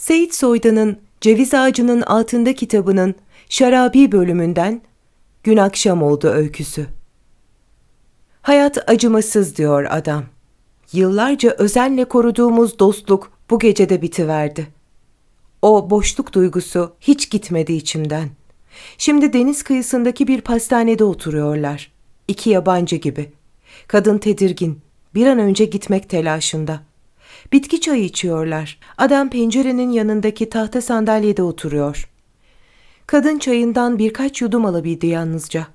Seyit Soydan'ın Ceviz Ağacının Altında kitabının Şarabi bölümünden Gün akşam oldu öyküsü. Hayat acımasız diyor adam. Yıllarca özenle koruduğumuz dostluk bu gecede bitiverdi. O boşluk duygusu hiç gitmedi içimden. Şimdi deniz kıyısındaki bir pastanede oturuyorlar. İki yabancı gibi. Kadın tedirgin, bir an önce gitmek telaşında. Bitki çayı içiyorlar. Adam pencerenin yanındaki tahta sandalyede oturuyor. Kadın çayından birkaç yudum alabildi yalnızca.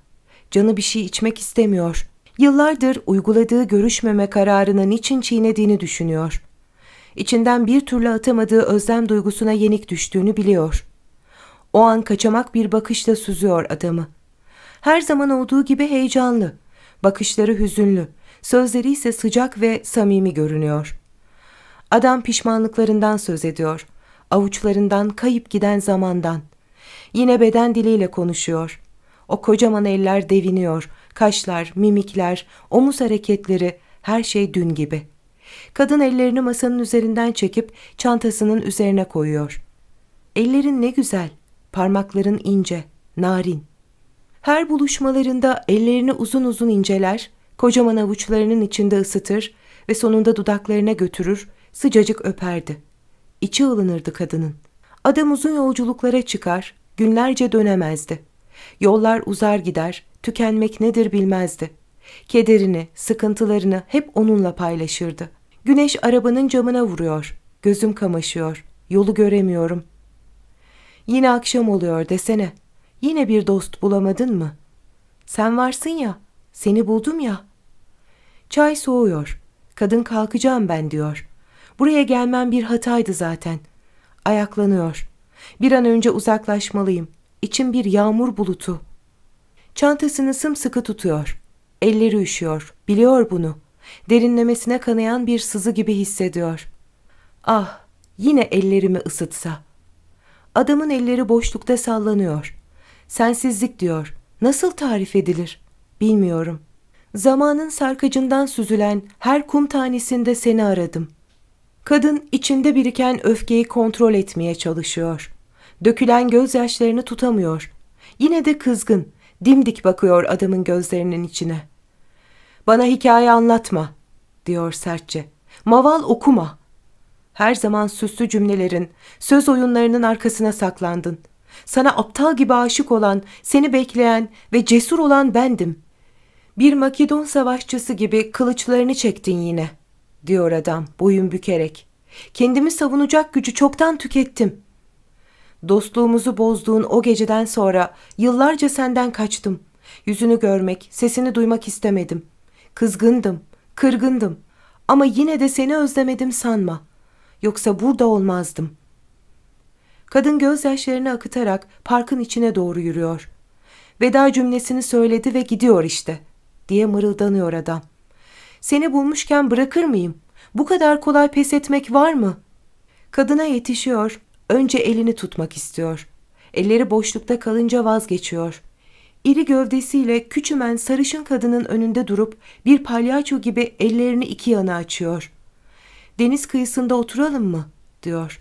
Canı bir şey içmek istemiyor. Yıllardır uyguladığı görüşmeme kararını niçin çiğnediğini düşünüyor. İçinden bir türlü atamadığı özlem duygusuna yenik düştüğünü biliyor. O an kaçamak bir bakışla süzüyor adamı. Her zaman olduğu gibi heyecanlı. Bakışları hüzünlü. Sözleri ise sıcak ve samimi görünüyor. Adam pişmanlıklarından söz ediyor. Avuçlarından kayıp giden zamandan. Yine beden diliyle konuşuyor. O kocaman eller deviniyor. Kaşlar, mimikler, omuz hareketleri, her şey dün gibi. Kadın ellerini masanın üzerinden çekip çantasının üzerine koyuyor. Ellerin ne güzel, parmakların ince, narin. Her buluşmalarında ellerini uzun uzun inceler, kocaman avuçlarının içinde ısıtır ve sonunda dudaklarına götürür, sıcacık öperdi. İçi ılınırdı kadının. Adam uzun yolculuklara çıkar, günlerce dönemezdi. Yollar uzar gider, tükenmek nedir bilmezdi. Kederini, sıkıntılarını hep onunla paylaşırdı. Güneş arabanın camına vuruyor. Gözüm kamaşıyor. Yolu göremiyorum. Yine akşam oluyor desene. Yine bir dost bulamadın mı? Sen varsın ya. Seni buldum ya. Çay soğuyor. Kadın kalkacağım ben diyor. Buraya gelmem bir hataydı zaten. Ayaklanıyor. Bir an önce uzaklaşmalıyım. İçim bir yağmur bulutu. Çantasını sımsıkı tutuyor. Elleri üşüyor. Biliyor bunu. Derinlemesine kanayan bir sızı gibi hissediyor. Ah, yine ellerimi ısıtsa. Adamın elleri boşlukta sallanıyor. Sensizlik diyor. Nasıl tarif edilir? Bilmiyorum. Zamanın sarkacından süzülen her kum tanesinde seni aradım. Kadın içinde biriken öfkeyi kontrol etmeye çalışıyor. Dökülen gözyaşlarını tutamıyor. Yine de kızgın, dimdik bakıyor adamın gözlerinin içine. Bana hikaye anlatma, diyor sertçe. Maval okuma. Her zaman süslü cümlelerin, söz oyunlarının arkasına saklandın. Sana aptal gibi aşık olan, seni bekleyen ve cesur olan bendim. Bir Makedon savaşçısı gibi kılıçlarını çektin yine, diyor adam boyun bükerek. Kendimi savunacak gücü çoktan tükettim. Dostluğumuzu bozduğun o geceden sonra yıllarca senden kaçtım. Yüzünü görmek, sesini duymak istemedim. Kızgındım, kırgındım ama yine de seni özlemedim sanma. Yoksa burada olmazdım. Kadın gözyaşlarını akıtarak parkın içine doğru yürüyor. Veda cümlesini söyledi ve gidiyor işte, diye mırıldanıyor adam. Seni bulmuşken bırakır mıyım? Bu kadar kolay pes etmek var mı? Kadına yetişiyor, önce elini tutmak istiyor. Elleri boşlukta kalınca vazgeçiyor. İri gövdesiyle küçümen sarışın kadının önünde durup bir palyaço gibi ellerini iki yana açıyor. Deniz kıyısında oturalım mı? diyor.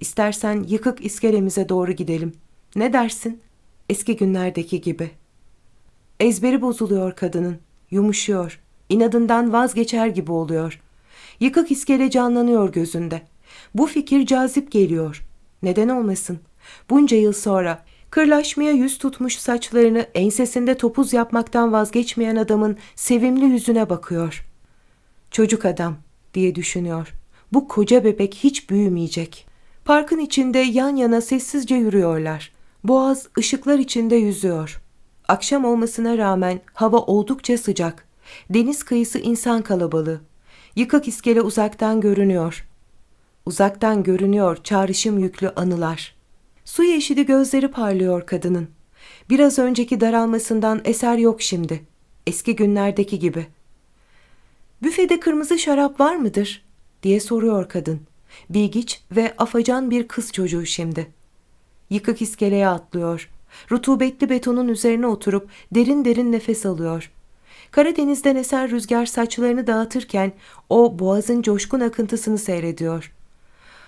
İstersen yıkık iskelemize doğru gidelim. Ne dersin? Eski günlerdeki gibi. Ezberi bozuluyor kadının. Yumuşuyor. İnadından vazgeçer gibi oluyor. Yıkık iskele canlanıyor gözünde. Bu fikir cazip geliyor. Neden olmasın? Bunca yıl sonra kırlaşmaya yüz tutmuş saçlarını ensesinde topuz yapmaktan vazgeçmeyen adamın sevimli yüzüne bakıyor. Çocuk adam diye düşünüyor. Bu koca bebek hiç büyümeyecek. Parkın içinde yan yana sessizce yürüyorlar. Boğaz ışıklar içinde yüzüyor. Akşam olmasına rağmen hava oldukça sıcak. Deniz kıyısı insan kalabalığı. Yıkık iskele uzaktan görünüyor. Uzaktan görünüyor çağrışım yüklü anılar. Su yeşili gözleri parlıyor kadının. Biraz önceki daralmasından eser yok şimdi. Eski günlerdeki gibi. Büfede kırmızı şarap var mıdır? diye soruyor kadın. Bilgiç ve afacan bir kız çocuğu şimdi. Yıkık iskeleye atlıyor. Rutubetli betonun üzerine oturup derin derin nefes alıyor. Karadeniz'den esen rüzgar saçlarını dağıtırken o boğazın coşkun akıntısını seyrediyor.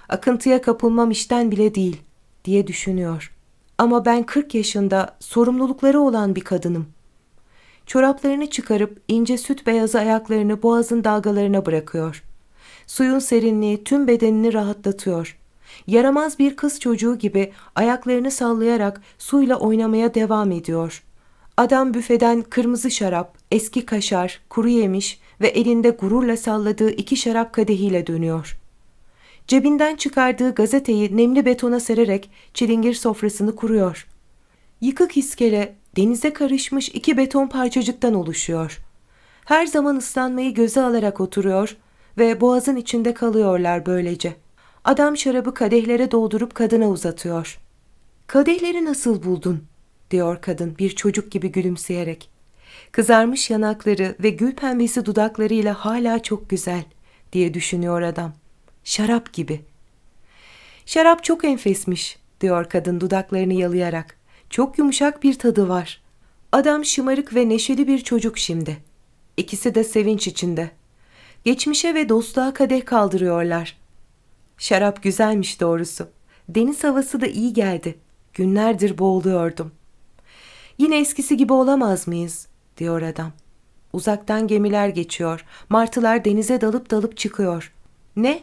Akıntıya kapılmam işten bile değil diye düşünüyor. Ama ben 40 yaşında sorumlulukları olan bir kadınım. Çoraplarını çıkarıp ince süt beyazı ayaklarını boğazın dalgalarına bırakıyor. Suyun serinliği tüm bedenini rahatlatıyor. Yaramaz bir kız çocuğu gibi ayaklarını sallayarak suyla oynamaya devam ediyor. Adam büfeden kırmızı şarap, eski kaşar, kuru yemiş ve elinde gururla salladığı iki şarap kadehiyle dönüyor. Cebinden çıkardığı gazeteyi nemli betona sererek çilingir sofrasını kuruyor. Yıkık iskele denize karışmış iki beton parçacıktan oluşuyor. Her zaman ıslanmayı göze alarak oturuyor ve boğazın içinde kalıyorlar böylece. Adam şarabı kadehlere doldurup kadına uzatıyor. Kadehleri nasıl buldun? Diyor kadın bir çocuk gibi gülümseyerek. Kızarmış yanakları ve gül pembesi dudaklarıyla hala çok güzel diye düşünüyor adam. Şarap gibi. Şarap çok enfesmiş diyor kadın dudaklarını yalayarak. Çok yumuşak bir tadı var. Adam şımarık ve neşeli bir çocuk şimdi. İkisi de sevinç içinde. Geçmişe ve dostluğa kadeh kaldırıyorlar. Şarap güzelmiş doğrusu. Deniz havası da iyi geldi. Günlerdir boğuluyordum. Yine eskisi gibi olamaz mıyız? diyor adam. Uzaktan gemiler geçiyor. Martılar denize dalıp dalıp çıkıyor. Ne?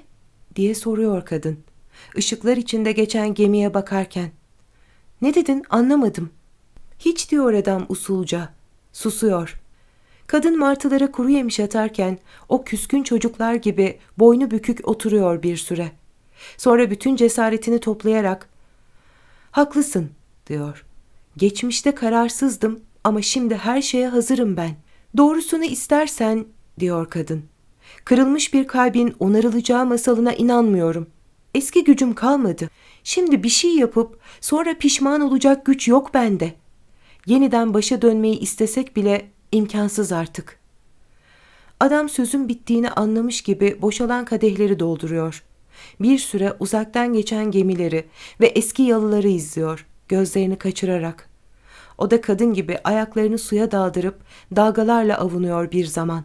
diye soruyor kadın. Işıklar içinde geçen gemiye bakarken. Ne dedin anlamadım. Hiç diyor adam usulca. Susuyor. Kadın martılara kuru yemiş atarken o küskün çocuklar gibi boynu bükük oturuyor bir süre. Sonra bütün cesaretini toplayarak "Haklısın." diyor. "Geçmişte kararsızdım ama şimdi her şeye hazırım ben. Doğrusunu istersen." diyor kadın. Kırılmış bir kalbin onarılacağı masalına inanmıyorum. Eski gücüm kalmadı. Şimdi bir şey yapıp sonra pişman olacak güç yok bende. Yeniden başa dönmeyi istesek bile imkansız artık. Adam sözün bittiğini anlamış gibi boşalan kadehleri dolduruyor. Bir süre uzaktan geçen gemileri ve eski yalıları izliyor, gözlerini kaçırarak. O da kadın gibi ayaklarını suya daldırıp dalgalarla avunuyor bir zaman.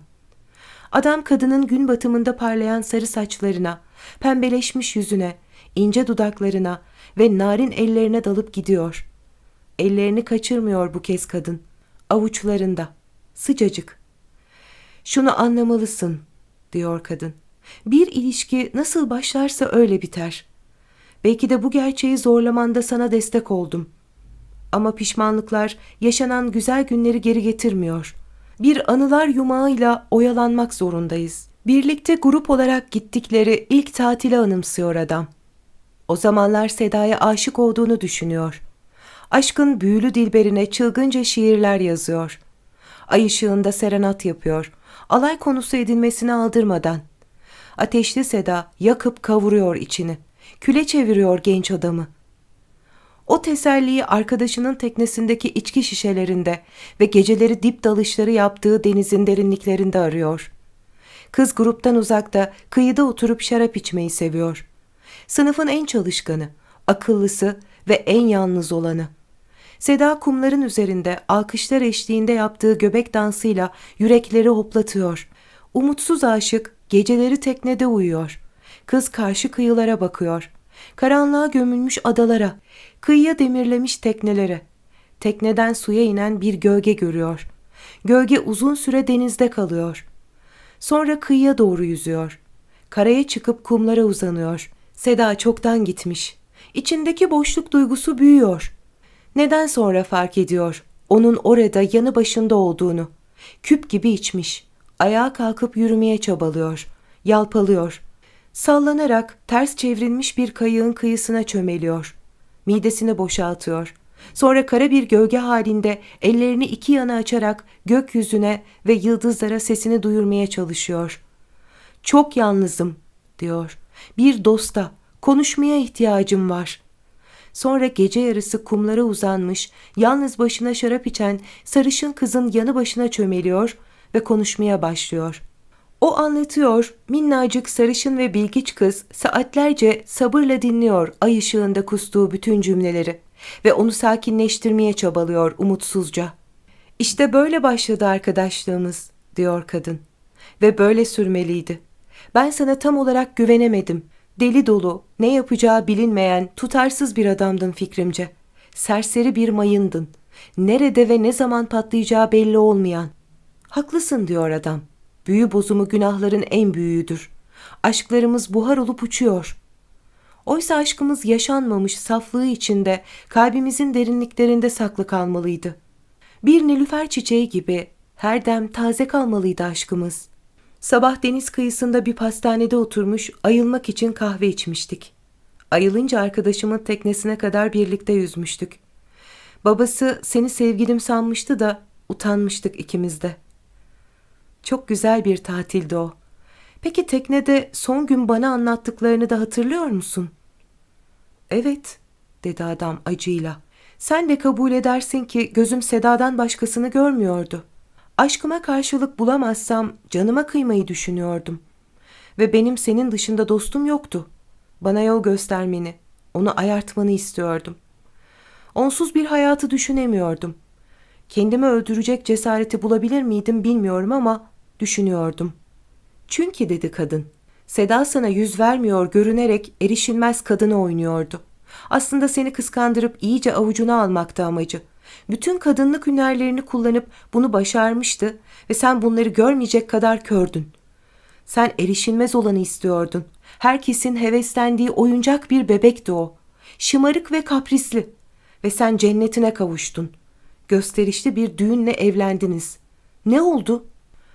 Adam kadının gün batımında parlayan sarı saçlarına, pembeleşmiş yüzüne, ince dudaklarına ve narin ellerine dalıp gidiyor. Ellerini kaçırmıyor bu kez kadın. Avuçlarında. Sıcacık. Şunu anlamalısın, diyor kadın. Bir ilişki nasıl başlarsa öyle biter. Belki de bu gerçeği zorlamanda sana destek oldum. Ama pişmanlıklar yaşanan güzel günleri geri getirmiyor. Bir anılar yumağıyla oyalanmak zorundayız. Birlikte grup olarak gittikleri ilk tatile anımsıyor adam. O zamanlar Seda'ya aşık olduğunu düşünüyor. Aşkın büyülü dilberine çılgınca şiirler yazıyor. Ay ışığında serenat yapıyor. Alay konusu edilmesine aldırmadan. Ateşli Seda yakıp kavuruyor içini. Küle çeviriyor genç adamı. O teselliyi arkadaşının teknesindeki içki şişelerinde ve geceleri dip dalışları yaptığı denizin derinliklerinde arıyor. Kız gruptan uzakta kıyıda oturup şarap içmeyi seviyor. Sınıfın en çalışkanı, akıllısı ve en yalnız olanı. Seda kumların üzerinde alkışlar eşliğinde yaptığı göbek dansıyla yürekleri hoplatıyor. Umutsuz aşık geceleri teknede uyuyor. Kız karşı kıyılara bakıyor. Karanlığa gömülmüş adalara, kıyıya demirlemiş teknelere. Tekneden suya inen bir gölge görüyor. Gölge uzun süre denizde kalıyor. Sonra kıyıya doğru yüzüyor. Karaya çıkıp kumlara uzanıyor. Seda çoktan gitmiş. İçindeki boşluk duygusu büyüyor. Neden sonra fark ediyor onun orada yanı başında olduğunu. Küp gibi içmiş. Ayağa kalkıp yürümeye çabalıyor. Yalpalıyor. Sallanarak ters çevrilmiş bir kayığın kıyısına çömeliyor. Midesini boşaltıyor. Sonra kara bir gölge halinde ellerini iki yana açarak gökyüzüne ve yıldızlara sesini duyurmaya çalışıyor. Çok yalnızım diyor. Bir dosta, konuşmaya ihtiyacım var. Sonra gece yarısı kumlara uzanmış, yalnız başına şarap içen sarışın kızın yanı başına çömeliyor ve konuşmaya başlıyor. O anlatıyor, minnacık sarışın ve bilgiç kız saatlerce sabırla dinliyor ay ışığında kustuğu bütün cümleleri ve onu sakinleştirmeye çabalıyor umutsuzca. İşte böyle başladı arkadaşlığımız, diyor kadın. Ve böyle sürmeliydi. Ben sana tam olarak güvenemedim. Deli dolu, ne yapacağı bilinmeyen, tutarsız bir adamdın fikrimce. Serseri bir mayındın. Nerede ve ne zaman patlayacağı belli olmayan. Haklısın diyor adam. Büyü bozumu günahların en büyüğüdür. Aşklarımız buhar olup uçuyor. Oysa aşkımız yaşanmamış saflığı içinde kalbimizin derinliklerinde saklı kalmalıydı. Bir nilüfer çiçeği gibi her dem taze kalmalıydı aşkımız. Sabah deniz kıyısında bir pastanede oturmuş ayılmak için kahve içmiştik. Ayılınca arkadaşımın teknesine kadar birlikte yüzmüştük. Babası seni sevgilim sanmıştı da utanmıştık ikimiz de. Çok güzel bir tatildi o. Peki teknede son gün bana anlattıklarını da hatırlıyor musun? Evet, dedi adam acıyla. Sen de kabul edersin ki gözüm Seda'dan başkasını görmüyordu. Aşkıma karşılık bulamazsam canıma kıymayı düşünüyordum. Ve benim senin dışında dostum yoktu. Bana yol göstermeni, onu ayartmanı istiyordum. Onsuz bir hayatı düşünemiyordum. Kendimi öldürecek cesareti bulabilir miydim bilmiyorum ama düşünüyordum. Çünkü dedi kadın. Seda sana yüz vermiyor görünerek erişilmez kadını oynuyordu. Aslında seni kıskandırıp iyice avucuna almakta amacı. Bütün kadınlık hünerlerini kullanıp bunu başarmıştı ve sen bunları görmeyecek kadar kördün. Sen erişilmez olanı istiyordun. Herkesin heveslendiği oyuncak bir bebekti o. Şımarık ve kaprisli. Ve sen cennetine kavuştun. Gösterişli bir düğünle evlendiniz. Ne oldu?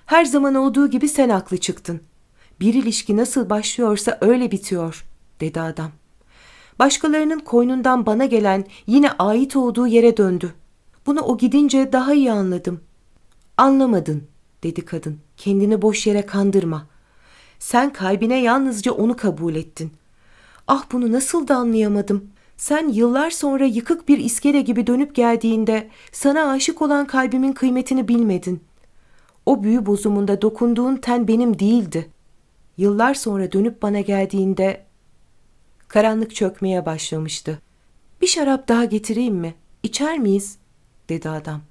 Her zaman olduğu gibi sen haklı çıktın. Bir ilişki nasıl başlıyorsa öyle bitiyor, dedi adam. Başkalarının koynundan bana gelen yine ait olduğu yere döndü. Bunu o gidince daha iyi anladım. Anlamadın, dedi kadın. Kendini boş yere kandırma. Sen kalbine yalnızca onu kabul ettin. Ah bunu nasıl da anlayamadım. Sen yıllar sonra yıkık bir iskele gibi dönüp geldiğinde sana aşık olan kalbimin kıymetini bilmedin. O büyü bozumunda dokunduğun ten benim değildi. Yıllar sonra dönüp bana geldiğinde karanlık çökmeye başlamıştı. Bir şarap daha getireyim mi? İçer miyiz? dedi adam.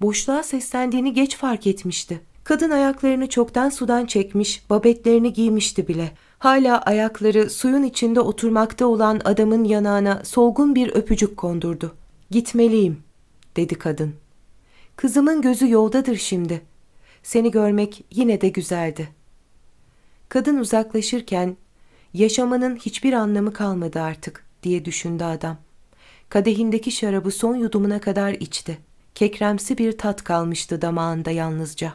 Boşluğa seslendiğini geç fark etmişti. Kadın ayaklarını çoktan sudan çekmiş, babetlerini giymişti bile. Hala ayakları suyun içinde oturmakta olan adamın yanağına solgun bir öpücük kondurdu. Gitmeliyim, dedi kadın. Kızımın gözü yoldadır şimdi. Seni görmek yine de güzeldi. Kadın uzaklaşırken yaşamanın hiçbir anlamı kalmadı artık diye düşündü adam. Kadehindeki şarabı son yudumuna kadar içti. Kekremsi bir tat kalmıştı damağında yalnızca.